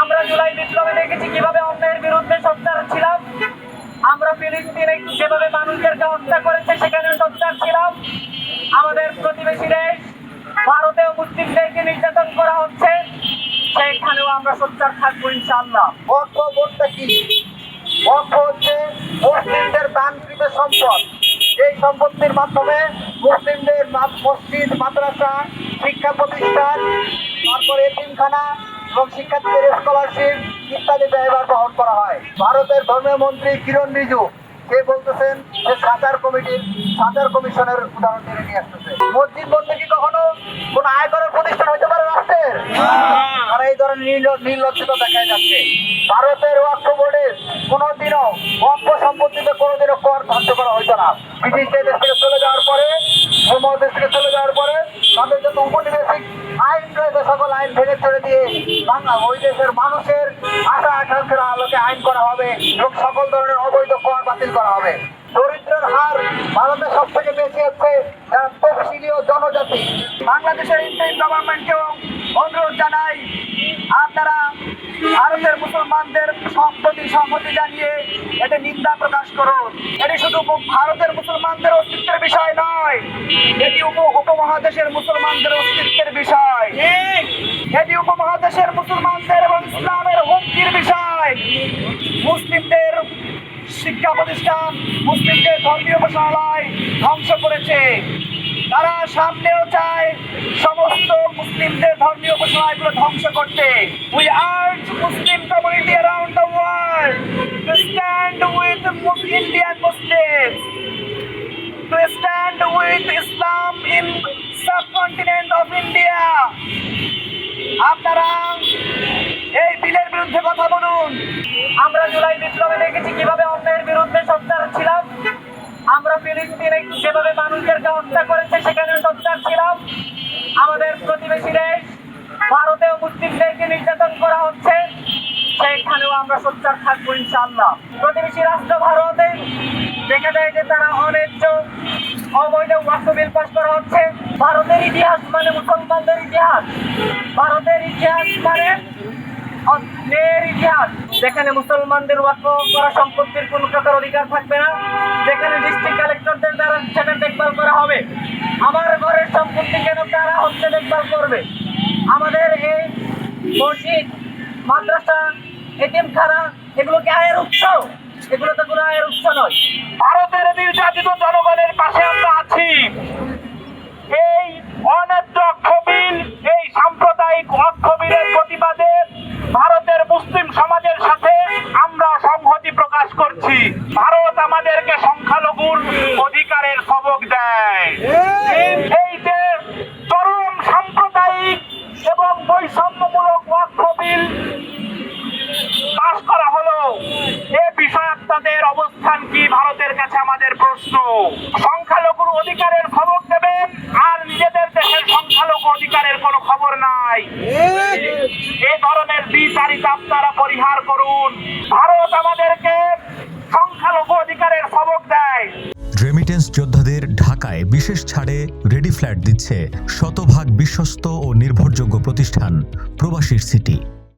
আমরা জুলাই বিপ্লবে দেখেছি কীভাবে অন্যায়ের বিরুদ্ধে সোচ্চার ছিলাম। আমরা ফিলিস্তিনে যেভাবে মানুষদেরকে হত্যা করেছে, সেখানেও সোচ্চার ছিলাম। আমাদের প্রতিবেশী দেশ, ভারতেও মুসলিমদেরকে নির্যাতন করা হচ্ছে। সেখানেও আমরা সোচ্চার থাকব ইনশাআল্লাহ। অর্থ বলতে কি? অর্থ হচ্ছে মুসলিমদের দানকৃত সম্পদ। এই সম্পত্তির মাধ্যমে মুসলিমদের মসজিদ, মাদ্রাসা, শিক্ষা প্রতিষ্ঠান, তারপরে এতিমখানা এবং শিক্ষার্থীদের স্কলারশিপ ইত্যাদি ব্যয়ভার বহন করা হয়। ভারতের ধর্মীয় মন্ত্রী কিরণ রিজু সে বলতেছেন যে সাচার কমিটির সাচার কমিশনের উদাহরণ টেনে নিয়ে আসতেছে। মসজিদ বলতে কি কখনো কোন আয়করের প্রতিষ্ঠান হতে পারে রাষ্ট্রের? আর এই ধরনের নির্ল- নির্লজ্জতা দেখা যাচ্ছে। ভারতের ওয়াক্ফ বোর্ডের কোনোদিনও ওয়াক্ফ সম্পত্তিতে কোনোদিনও কর ধার্য করা হইতো না। ব্রিটিশ এই দেশ থেকে চলে যাওয়ার পরে দেশ থেকে চলে যাওয়ার পরে তাদের যত উপনিবেশিক আইন রয়েছে সকল আইন ভেঙে ছেড়ে দিয়ে বাংলা ওই দেশের মানুষের আশা আকাঙ্ক্ষার আলোকে আইন করা হবে এবং সকল ধরনের অবৈধ কর বাতিল করা হবে। দরিদ্রের হার ভারতে সব থেকে বেশি হচ্ছে যারা তফসিলি ও জনজাতি। বাংলাদেশের ইন্টারিম গভর্নমেন্টকেও অনুরোধ জানাই, আপনারা ভারতের মুসলমানদের সম্পত্তি সম্মতি জানিয়ে এটা নিন্দা প্রকাশ করুন। এটি শুধু ভারতের মুসলমানদের অস্তিত্বের বিষয় নয়, এটি উপ উপমহাদেশের মুসলমানদের অস্তিত্বের বিষয়। এটি উপমহাদেশের মুসলমানদের এবং ইসলামের হুমকির বিষয়। মুসলিমদের শিক্ষা প্রতিষ্ঠান, মুসলিমদের ধর্মীয় উপাসনালয় ধ্বংস করেছে। তারা সামনেও চায় সমস্ত মুসলিমদের ধর্মীয় উপাসনালয়গুলো ধ্বংস করতে। We urge Muslim community around the world to stand with Indian Muslims to stand with Islam in subcontinent of India আপনারা এই বিলের বিরুদ্ধে কথা বলুন। আমরা জুলাই বিপ্লবে দেখেছি কীভাবে অন্যায়ের বিরুদ্ধে আমরা ফিলিস্তিনে যেভাবে মানুষদেরকে হত্যা করেছে, সেখানে সোচ্চার ছিলাম। আমাদের প্রতিবেশী দেশ ভারতেও মুসলিমদেরকে নির্যাতন করা হচ্ছে। সেখানেও আমরা সোচ্চার থাকব ইনশাআল্লাহ। প্রতিবেশী রাষ্ট্র ভারতে, দেখা যায় যে তারা অন্যায্য অবৈধ ওয়াক্ফ বিল পাস করা হচ্ছে। ভারতের ইতিহাস মানে মুসলমানদের ইতিহাস। ভারতের ইতিহাস মানে অন্যের ইতিহাস। যেখানে মুসলমানদের ওয়াক্ফ করা সম্পত্তির কোনো প্রকার অধিকার থাকবে না, যেখানে ডিস্ট্রিক্ট কালেক্টরদের দ্বারা সেটা দেখভাল করা হবে। আমার ঘরের সম্পত্তি কেন তারা হচ্ছে দেখভাল করবে? আমাদের এই মসজিদ, মাদ্রাসা এতিমখানা এগুলো কি আয়ের উৎস? এগুলো তো কোনো আয়ের উৎস নয়। ভারতের নির্যাতিত জনগণের পাশে আমরা আছি। এই অন্যায্য অক্ষবিল এই সাম্প্রদায়িক অক্ষবিলের প্রতিবাদে ভারতের মুসলিম সমাজের সাথে আমরা সংহতি প্রকাশ করছি, ভারত আমাদেরকে সংখ্যালঘুর অধিকারের সবক দেয়। এই যে চরম সাম্প্রদায়িক এবং বৈষম্যমূলক ওয়াক্ফ বিল পাশ করা হলো, এ বিষয়ে আপনাদের অবস্থান কি? ভারতের কাছে আমাদের প্রশ্ন। সংখ্যালঘুর অধিকারের খবর দেবেন আর নিজেদের দেশের সংখ্যালঘু অধিকারের কোনো খবর নাই এ ধরনের দ্বিচারিতা পরিহার করুন। ভারত আমাদেরকে সংখ্যালঘু অধিকারের সবক দেয়। রেমিটেন্স যোদ্ধাদের ঢাকায় বিশেষ ছাড়ে রেডি ফ্ল্যাট দিচ্ছে শতভাগ বিশ্বস্ত ও নির্ভরযোগ্য প্রতিষ্ঠান প্রবাসীর সিটি।